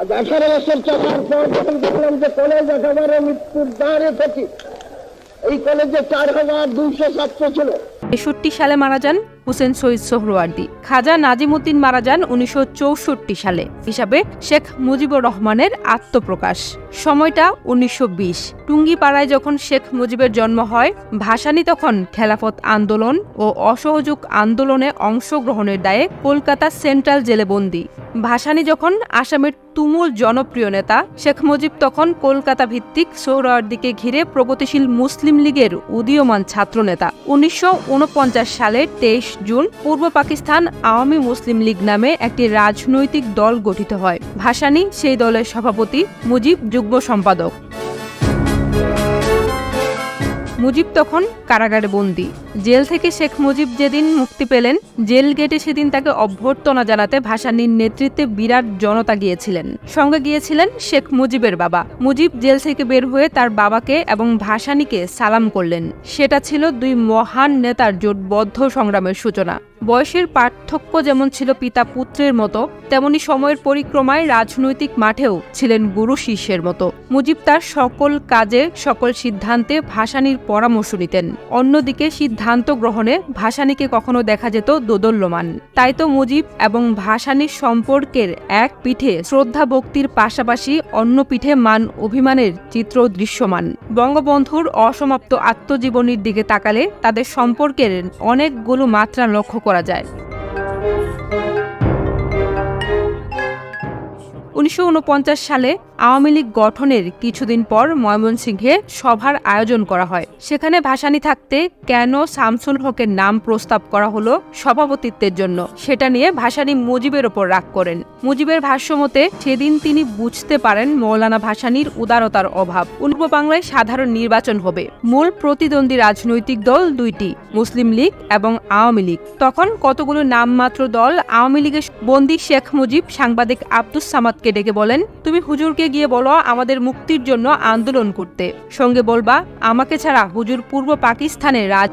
আজ আঠারো বছর চলার পর যখন দেখলাম যে কলেজ একেবারে মৃত্যুর দ্বারে থেকে এই কলেজে চার হাজার দুইশো ছাত্র ছিল। তেষট্টি সালে মারা যান হুসেন শহীদ সোহরওয়ার্দী। খাজা নাজিমুদ্দিন মারা যান উনিশশো চৌষট্টি সালে, হিসাবে শেখ মুজিবুর রহমানের আত্মপ্রকাশ। সময়টা উনিশশো বিশ। টুঙ্গিপাড়ায় যখন শেখ মুজিবের জন্ম হয়, ভাসানি তখন খেলাফত আন্দোলন ও অসহযোগ আন্দোলনে অংশগ্রহণের দায়ে কলকাতা সেন্ট্রাল জেলে বন্দী। ভাসানি যখন আসামের তুমুল জনপ্রিয় নেতা, শেখ মুজিব তখন কলকাতা ভিত্তিক সোহরাওয়ার্দীকে ঘিরে প্রগতিশীল মুসলিম লীগের উদীয়মান ছাত্রনেতা। উনিশশো সালের তেইশ জুন, পূর্ব পাকিস্তান আওয়ামী মুসলিম লীগ নামে একটি রাজনৈতিক দল গঠিত হয়। ভাসানি সেই দলের সভাপতি, মুজিব যুগ্ম সম্পাদক। মুজিব তখন কারাগারে বন্দী। জেল থেকে শেখ মুজিব যেদিন মুক্তি পেলেন, জেল গেটে সেদিন তাকে অভ্যর্থনা জানাতে ভাসানির নেতৃত্বে বিরাট জনতা গিয়েছিলেন। সঙ্গে গিয়েছিলেন শেখ মুজিবের বাবা। মুজিব জেল থেকে বের হয়ে তার বাবাকে এবং ভাসানিকে সালাম করলেন। সেটা ছিল দুই মহান নেতার জোটবদ্ধ সংগ্রামের সূচনা। বয়সের পার্থক্য যেমন ছিল পিতা পুত্রের মতো, তেমনি সময়ের পরিক্রমায় রাজনৈতিক মাঠেও ছিলেন গুরু শিষ্যের মতো। মুজিব তার সকল কাজে, সকল সিদ্ধান্তে ভাসানীর পরামর্শ নিতেন। অন্যদিকে সিদ্ধান্ত গ্রহণে ভাসানীকে কখনো দেখা যেত দোদল্যমান। তাই তো মুজিব এবং ভাসানীর সম্পর্কের এক পিঠে শ্রদ্ধা ভক্তির পাশাপাশি অন্য পিঠে মান অভিমানের চিত্র দৃশ্যমান। বঙ্গবন্ধুর অসমাপ্ত আত্মজীবনীর দিকে তাকালে তাদের সম্পর্কের অনেকগুলো মাত্রা লক্ষ্য করা যায়। উনিশশো উনপঞ্চাশ সালে আওয়ামী লীগ গঠনের কিছুদিন পর ময়মনসিংহে সভার আয়োজন করা হয়। সেখানে ভাসানী থাকতে কেন শামসুল হকের নাম প্রস্তাব করা হলো সভাপতিত্বের জন্য। সেটা নিয়ে ভাসানী মুজিবের ওপর রাগ করেন। মুজিবের ভাষ্যমতে সেদিন তিনি বুঝতে পারেন মৌলানা ভাসানীর উদারতার অভাব। পূর্ব বাংলায় সাধারণ নির্বাচন হবে। মূল প্রতিদ্বন্দ্বী রাজনৈতিক দল দুইটি, মুসলিম লীগ এবং আওয়ামী লীগ। তখন কতগুলো নামমাত্র দল আওয়ামী লীগের বন্দী শেখ মুজিব, সাংবাদিক আব্দুস সামাদকে ডেকে বলেন, তুমি হুজুরকে গিয়ে বলো আমাদের মুক্তির জন্য আন্দোলন করতে। সঙ্গে বলবা, আমাকে ছাড়া হুজুর পূর্ব পাকিস্তানের রাজ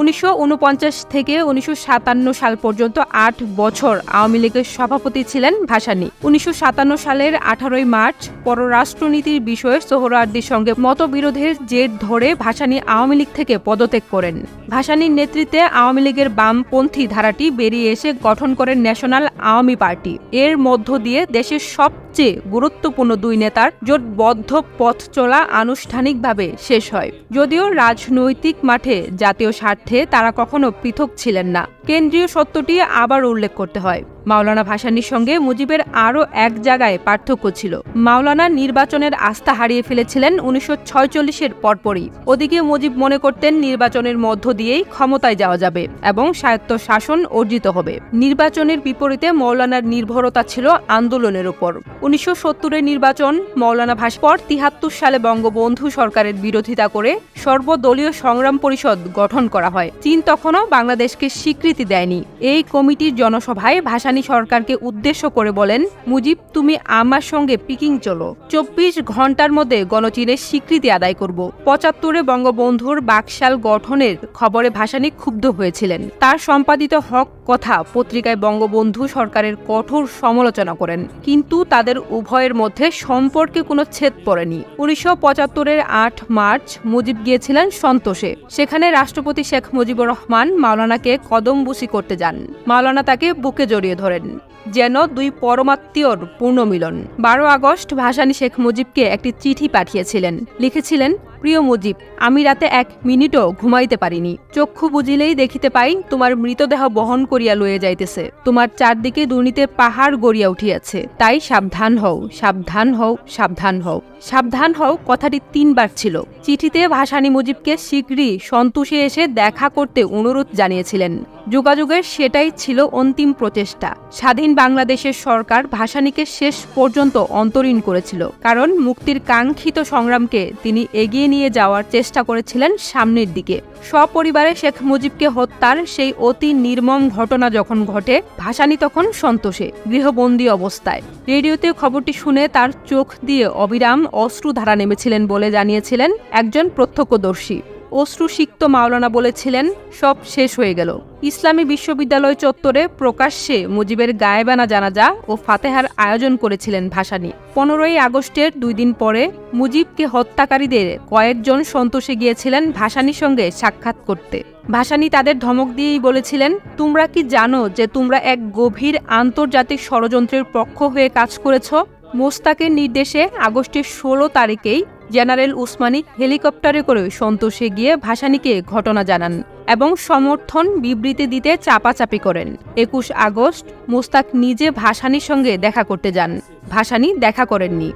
উনিশশো ঊনপঞ্চাশ থেকে উনিশশো সাতান্ন সাল পর্যন্ত আট বছর আওয়ামী লীগের সভাপতি ছিলেন ভাসানী। উনিশশো সাতান্ন সালের আঠারোই মার্চ পররাষ্ট্রনীতির বিষয়ে সোহরাওয়ার্দীর সঙ্গে মতবিরোধের জের ধরে ভাসানী আওয়ামী লীগ থেকে পদত্যাগ করেন। ভাসানীর নেতৃত্বে আওয়ামী লীগের বামপন্থী ধারাটি বেরিয়ে এসে গঠন করেন ন্যাশনাল আওয়ামী পার্টি। এর মধ্য দিয়ে দেশের সবচেয়ে গুরুত্বপূর্ণ দুই নেতার জোটবদ্ধ পথ চলা আনুষ্ঠানিকভাবে শেষ হয়। যদিও রাজনৈতিক মাঠে জাতীয় স্বার্থে তারা কখনো পৃথক ছিলেন না। কেন্দ্রীয় সত্যটি আবার উল্লেখ করতে হয়। মাওলানা ভাসানীর সঙ্গে মুজিবের আরও এক জায়গায় পার্থক্য ছিল। মাওলানা নির্বাচনের আস্থা হারিয়ে ফেলেছিলেন উনিশশো ছয়চল্লিশের পরপরই। ওদিকে মুজিব মনে করতেন নির্বাচনের মধ্য দিয়েই ক্ষমতায় যাওয়া যাবে এবং স্বায়ত্ত শাসন অর্জিত হবে। নির্বাচনের বিপরীতে মৌলানার নির্ভরতা ছিল আন্দোলনের উপর। উনিশশো সত্তরের নির্বাচন মৌলানা ভাস্কর তিহাত্তর সালে বঙ্গবন্ধু সরকারের বিরোধিতা করে সর্বদলীয় সংগ্রাম পরিষদ গঠন করা হয়। চীন তখনও বাংলাদেশকে স্বীকৃতি দেয়নি। এই কমিটির জনসভায় ভাসানী সরকারকে উদ্দেশ্য করে বলেন, মুজিব, তুমি আমার সঙ্গে পিকিং চলো। চব্বিশ ঘণ্টার মধ্যে গণচীনের স্বীকৃতি আদায় করব। পঁচাত্তরে বঙ্গবন্ধুর বাকশাল গঠনের খবরে ভাসানী ক্ষুব্ধ হয়েছিলেন। তার সম্পাদিত হক কথা পত্রিকায় বঙ্গবন্ধু সরকারের কঠোর সমালোচনা করেন। কিন্তু তাদের উভয়ের মধ্যে সম্পর্কে কোনো ছেদ পড়েনি। উনিশশো পঁচাত্তরের আট মার্চ মুজিব গিয়েছিলেন সন্তোষে। সেখানে রাষ্ট্রপতি শেখ মুজিবুর রহমান মাওলানাকে কদমবুসি করতে যান। মাওলানা তাকে বুকে জড়িয়ে ধরেন যেন দুই পরমাত্মীয়র পূর্ণমিলন। বারো আগস্ট ভাসানী শেখ মুজিবকে একটি চিঠি পাঠিয়েছিলেন। লিখেছিলেন প্রিয় মুজিব, আমি রাতে এক মিনিটও ঘুমাইতে পারিনি। চক্ষু বুঝিলেই দেখিতে পাই তোমার মৃতদেহ বহন করিয়া লয়ে যাইতেছে। তোমার চারদিকে দুর্নীতির পাহাড় গড়িয়া উঠিয়াছে। তাই সাবধান হও সাবধান হও সাবধান হও। সাবধান হও কথাটি তিনবার ছিল। চিঠিতে ভাসানী মুজিবকে শীঘ্রই সন্তোষে এসে দেখা করতে অনুরোধ জানিয়েছিলেন। যোগাযোগের সেটাই ছিল অন্তিম প্রচেষ্টা। স্বাধীন বাংলাদেশের সরকার ভাসানীকে শেষ পর্যন্ত অন্তরীণ করেছিল। কারণ মুক্তির কাঙ্ক্ষিত সংগ্রামকে তিনি এগিয়ে নিয়ে যাওয়ার চেষ্টা করেছিলেন সামনের দিকে। সপরিবারে শেখ মুজিবকে হত্যার সেই অতি নির্মম ঘটনা যখন ঘটে, ভাসানি তখন সন্তোষে, গৃহবন্দী অবস্থায়। রেডিওতে খবরটি শুনে তার চোখ দিয়ে অবিরাম অশ্রুধারা নেমেছিলেন বলে জানিয়েছিলেন একজন প্রত্যক্ষদর্শী। অশ্রুসিক্ত মাওলানা বলেছিলেন, সব শেষ হয়ে গেল। ইসলামী বিশ্ববিদ্যালয় চত্বরে প্রকাশ্যে মুজিবের গায়েবানা জানাজা ও ফাতেহার আয়োজন করেছিলেন ভাসানী। পনেরোই আগস্টের দুই দিন পরে মুজিবকে হত্যাকারীদের কয়েকজন সন্তোষে গিয়েছিলেন ভাসানির সঙ্গে সাক্ষাৎ করতে। ভাসানী তাদের ধমক দিয়েই বলেছিলেন, তোমরা কি জানো যে তোমরা এক গভীর আন্তর্জাতিক ষড়যন্ত্রের পক্ষ হয়ে কাজ করেছ? মোস্তাকের নির্দেশে আগস্টের ষোলো তারিখেই জেনারেল উসমানী হেলিকপ্টারে করে সন্তোষে গিয়ে ভাসানীকে ঘটনা জানান এবং সমর্থন বিবৃতি দিতে চাপাচাপি করেন। একুশ আগস্ট মোস্তাক নিজে ভাসানির সঙ্গে দেখা করতে যান। ভাসানি দেখা করেননি।